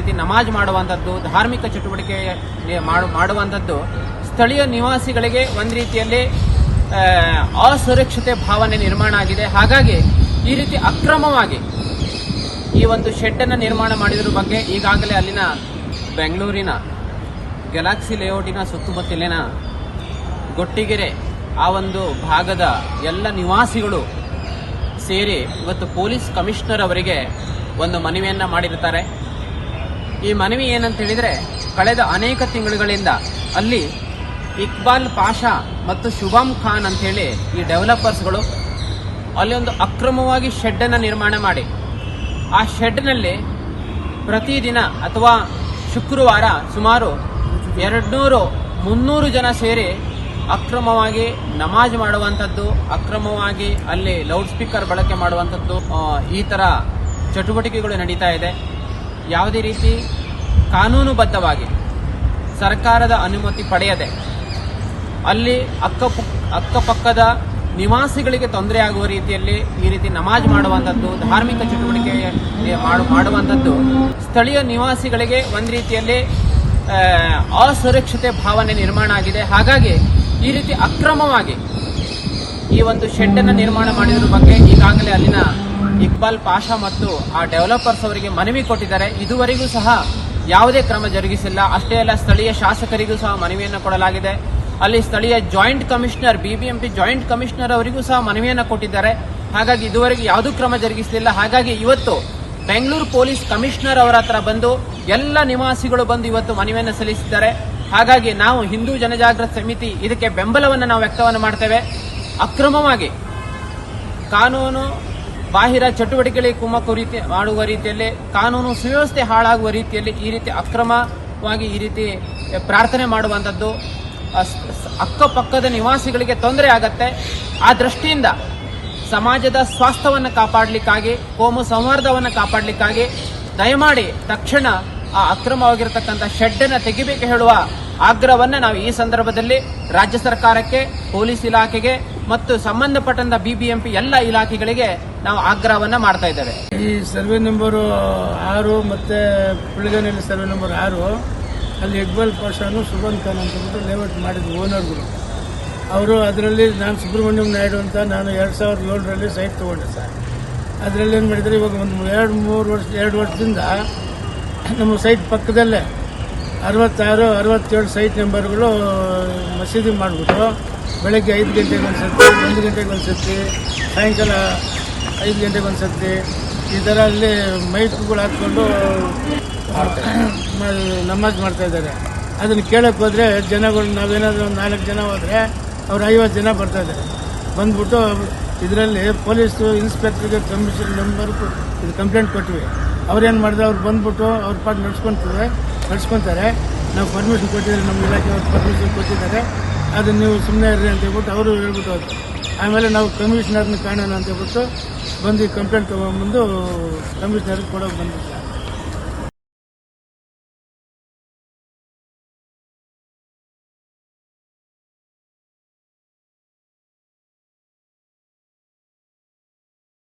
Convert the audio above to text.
ರೀತಿ ನಮಾಜ್ ಮಾಡುವಂಥದ್ದು, ಧಾರ್ಮಿಕ ಚಟುವಟಿಕೆ ಮಾಡು, ಮಾಡುವಂಥದ್ದು, ಸ್ಥಳೀಯ ನಿವಾಸಿಗಳಿಗೆ ಒಂದು ರೀತಿಯಲ್ಲಿ ಅಸುರಕ್ಷತೆ ಭಾವನೆ ನಿರ್ಮಾಣ ಆಗಿದೆ. ಹಾಗಾಗಿ ಈ ರೀತಿ ಅಕ್ರಮವಾಗಿ ಈ ಒಂದು ಶೆಡ್ಡನ್ನು ನಿರ್ಮಾಣ ಮಾಡಿದ್ರ ಬಗ್ಗೆ ಈಗಾಗಲೇ ಅಲ್ಲಿನ ಬೆಂಗಳೂರಿನ ಗ್ಯಾಲಾಕ್ಸಿ ಲೇಔಟಿನ ಸುತ್ತಮುತ್ತಲಿನ ಗೊಟ್ಟಿಗೆರೆ, ಆ ಒಂದು ಭಾಗದ ಎಲ್ಲ ನಿವಾಸಿಗಳು ಸೇರಿ ಇವತ್ತು ಪೊಲೀಸ್ ಕಮಿಷನರ್ ಅವರಿಗೆ ಒಂದು ಮನವಿಯನ್ನು ಮಾಡಿರ್ತಾರೆ ಈ ಮನವಿ ಏನಂತ ಹೇಳಿದ್ರೆ, ಕಳೆದ ಅನೇಕ ತಿಂಗಳುಗಳಿಂದ ಅಲ್ಲಿ ಇಕ್ಬಾಲ್ ಪಾಷಾ ಮತ್ತು ಶುಭಂ ಖಾನ್ ಅಂತ ಹೇಳಿ ಈ ಡೆವಲಪರ್ಸ್ಗಳು ಅಲ್ಲಿ ಒಂದು ಅಕ್ರಮವಾಗಿ ಶೆಡ್ ಅನ್ನು ನಿರ್ಮಾಣ ಮಾಡಿ. ಆ ಶೆಡ್ನಲ್ಲಿ ಪ್ರತಿದಿನ ಅಥವಾ ಶುಕ್ರವಾರ ಸುಮಾರು ಎರಡ್ನೂರು, ಮುನ್ನೂರು ಜನ ಸೇರಿ ಅಕ್ರಮವಾಗಿ ನಮಾಜ್ ಮಾಡುವಂಥದ್ದು, ಅಕ್ರಮವಾಗಿ ಅಲ್ಲಿ ಲೌಡ್ ಸ್ಪೀಕರ್ ಬಳಕೆ ಮಾಡುವಂಥದ್ದು ಈ ಥರ ಚಟುವಟಿಕೆಗಳು ನಡೀತಾ ಇದೆ. ಯಾವುದೇ ರೀತಿ ಕಾನೂನುಬದ್ಧವಾಗಿ ಸರ್ಕಾರದ ಅನುಮತಿ ಪಡೆಯದೆ ಅಲ್ಲಿ ಅಕ್ಕ ಅಕ್ಕಪಕ್ಕದ ನಿವಾಸಿಗಳಿಗೆ ತೊಂದರೆ ಆಗುವ ರೀತಿಯಲ್ಲಿ ಈ ರೀತಿ ನಮಾಜ್ ಮಾಡುವಂಥದ್ದು, ಧಾರ್ಮಿಕ ಚಟುವಟಿಕೆ ಮಾಡು, ಮಾಡುವಂಥದ್ದು, ಸ್ಥಳೀಯ ನಿವಾಸಿಗಳಿಗೆ ಒಂದು ರೀತಿಯಲ್ಲಿ ಅಸುರಕ್ಷತೆ ಭಾವನೆ ನಿರ್ಮಾಣ ಆಗಿದೆ. ಹಾಗಾಗಿ ಈ ರೀತಿ ಅಕ್ರಮವಾಗಿ ಈ ಒಂದು ಶೆಡ್ಡನ್ನು ನಿರ್ಮಾಣ ಮಾಡಿದ್ರ ಬಗ್ಗೆ ಈಗಾಗಲೇ ಅಲ್ಲಿನ ಇಕ್ಬಾಲ್ ಪಾಷಾ ಮತ್ತು ಆ ಡೆವಲಪರ್ಸ್ ಅವರಿಗೆ ಮನವಿ ಕೊಟ್ಟಿದ್ದಾರೆ. ಇದುವರೆಗೂ ಸಹ ಯಾವುದೇ ಕ್ರಮ ಜರುಗಿಸಿಲ್ಲ. ಅಷ್ಟೇ ಅಲ್ಲ, ಸ್ಥಳೀಯ ಶಾಸಕರಿಗೂ ಸಹ ಮನವಿಯನ್ನು ಕೊಡಲಾಗಿದೆ. ಅಲ್ಲಿ ಸ್ಥಳೀಯ joint commissioner, BBMP joint commissioner ಅವರಿಗೂ ಸಹ ಮನವಿಯನ್ನು ಕೊಟ್ಟಿದ್ದಾರೆ. ಹಾಗಾಗಿ ಇದುವರೆಗೆ ಯಾವುದೂ ಕ್ರಮ ಜರುಗಿಸಲಿಲ್ಲ. ಹಾಗಾಗಿ ಇವತ್ತು ಬೆಂಗಳೂರು ಪೊಲೀಸ್ ಕಮಿಷನರ್ ಅವರ ಹತ್ರ ಬಂದು ಎಲ್ಲ ನಿವಾಸಿಗಳು ಬಂದು ಇವತ್ತು ಮನವಿಯನ್ನು ಸಲ್ಲಿಸಿದ್ದಾರೆ. ಹಾಗಾಗಿ ನಾವು ಹಿಂದೂ ಜನಜಾಗೃತ ಸಮಿತಿ ಇದಕ್ಕೆ ಬೆಂಬಲವನ್ನು ನಾವು ವ್ಯಕ್ತವನ್ನು ಮಾಡ್ತೇವೆ. ಅಕ್ರಮವಾಗಿ ಕಾನೂನು ಬಾಹಿರ ಚಟುವಟಿಕೆಗಳಿಗೆ ಕುಮ್ಮಕ್ಕು ರೀತಿ ಮಾಡುವ ರೀತಿಯಲ್ಲಿ, ಕಾನೂನು ಸುವ್ಯವಸ್ಥೆ ಹಾಳಾಗುವ ರೀತಿಯಲ್ಲಿ ಈ ರೀತಿ ಅಕ್ರಮವಾಗಿ ಈ ರೀತಿ ಪ್ರಾರ್ಥನೆ ಮಾಡುವಂಥದ್ದು ಅಕ್ಕಪಕ್ಕದ ನಿವಾಸಿಗಳಿಗೆ ತೊಂದರೆ ಆಗತ್ತೆ. ಆ ದೃಷ್ಟಿಯಿಂದ ಸಮಾಜದ ಸ್ವಾಸ್ಥ್ಯವನ್ನು ಕಾಪಾಡಲಿಕ್ಕಾಗಿ, ಕೋಮು ಸಂವರ್ಧವನ್ನು ಕಾಪಾಡಲಿಕ್ಕಾಗಿ ದಯಮಾಡಿ ತಕ್ಷಣ ಆ ಅಕ್ರಮವಾಗಿರತಕ್ಕಂಥ ಶೆಡ್ಡನ್ನು ತೆಗಿಬೇಕು ಹೇಳುವ ಆಗ್ರಹವನ್ನು ನಾವು ಈ ಸಂದರ್ಭದಲ್ಲಿ ರಾಜ್ಯ ಸರ್ಕಾರಕ್ಕೆ, ಪೊಲೀಸ್ ಇಲಾಖೆಗೆ ಮತ್ತು ಸಂಬಂಧಪಟ್ಟಂತ ಬಿಬಿಎಂಪಿ ಎಲ್ಲ ಇಲಾಖೆಗಳಿಗೆ ನಾವು ಆಗ್ರಹವನ್ನ ಮಾಡ್ತಾ ಇದ್ದೇವೆ. ಈ ಸರ್ವೆ ನಂಬರು ಆರು ಮತ್ತೆ ಪುಳಿಗನಲ್ಲಿ ಸರ್ವೆ ನಂಬರ್ ಆರು, ಅಲ್ಲಿ ಇಕ್ಬಾಲ್ ಪಾಷಾನು ಸುಬನ್ ಖಾನ್ ಅಂತ ಲೇಔಟ್ ಮಾಡಿದ್ರು ಓನರ್ಗಳು. ಅವರು ಅದರಲ್ಲಿ ನಾನು ಸುಬ್ರಹ್ಮಣ್ಯಂ ನಾಯ್ಡು ಅಂತ ನಾನು ಎರಡು ಸಾವಿರದ ಏಳರಲ್ಲಿ ಸೈಟ್ ತೊಗೊಂಡೆ ಸರ್. ಅದರಲ್ಲಿ ಏನು ಮಾಡಿದರೆ ಇವಾಗ ಒಂದು ಎರಡು ಮೂರು ವರ್ಷ, ಎರಡು ವರ್ಷದಿಂದ ನಮ್ಮ ಸೈಟ್ ಪಕ್ಕದಲ್ಲೇ ಅರವತ್ತಾರು, ಅರವತ್ತೇಳು ಸೈಟ್ ನಂಬರ್ಗಳು ಮಸೀದಿ ಮಾಡಿಬಿಟ್ಟು ಬೆಳಗ್ಗೆ ಐದು ಗಂಟೆಗೆ ಒಂದು ಸರ್ತಿ ಒಂದು ಗಂಟೆಗೆ ಒಂದು ಸರ್ತಿ ಸಾಯಂಕಾಲ ಐದು ಗಂಟೆಗೆ ಒಂದು ಸರ್ತಿ ಈ ಥರ ಅಲ್ಲಿ ಮೈಕ್ಗಳು ಹಾಕ್ಕೊಂಡು ನಮಾಜ್ ಮಾಡ್ತಾ ಇದ್ದಾರೆ. ಅದನ್ನು ಕೇಳೋಕ್ಕೆ ಹೋದರೆ ಜನಗಳು, ನಾವೇನಾದರೂ ಒಂದು ನಾಲ್ಕು ಜನ ಹೋದರೆ ಅವ್ರು ಐವತ್ತು ಜನ ಬರ್ತಾ ಇದ್ದಾರೆ. ಬಂದ್ಬಿಟ್ಟು ಇದರಲ್ಲಿ ಪೊಲೀಸು ಇನ್ಸ್ಪೆಕ್ಟ್ರಿಗೆ ಕಮಿಷನ್ ನಂಬರ್ ಇದು ಕಂಪ್ಲೇಂಟ್ ಕೊಟ್ವಿ. ಅವ್ರೇನು ಮಾಡಿದ್ರೆ, ಅವ್ರು ಬಂದ್ಬಿಟ್ಟು ಅವ್ರ ಪಾಠ ನಡ್ಸ್ಕೊಂತಾರೆ ನಡ್ಸ್ಕೊತಾರೆ ನಾವು ಪರ್ಮಿಷನ್ ಕೊಟ್ಟಿದ್ದಾರೆ ನಮ್ಮ ಇಲಾಖೆಯವರು ಪರ್ಮಿಷನ್ ಕೊಟ್ಟಿದ್ದಾರೆ. ಅದು ನೀವು ಸುಮ್ಮನೆ ಇರ್ರಿ ಅಂತ ಹೇಳ್ಬಿಟ್ಟು ಅವರು ಹೇಳ್ಬಿಟ್ಟು ಆಮೇಲೆ ನಾವು ಕಮಿಷನರ್ನ ಕಾಣೋಣ ಅಂತ ಹೇಳ್ಬಿಟ್ಟು ಬಂದು ಕಂಪ್ಲೇಂಟ್ ತೊಗೊಂಬಂದು ಕಮಿಷನರ್ಗೆ ಕೊಡೋಕೆ ಬಂದಿದ್ದೆ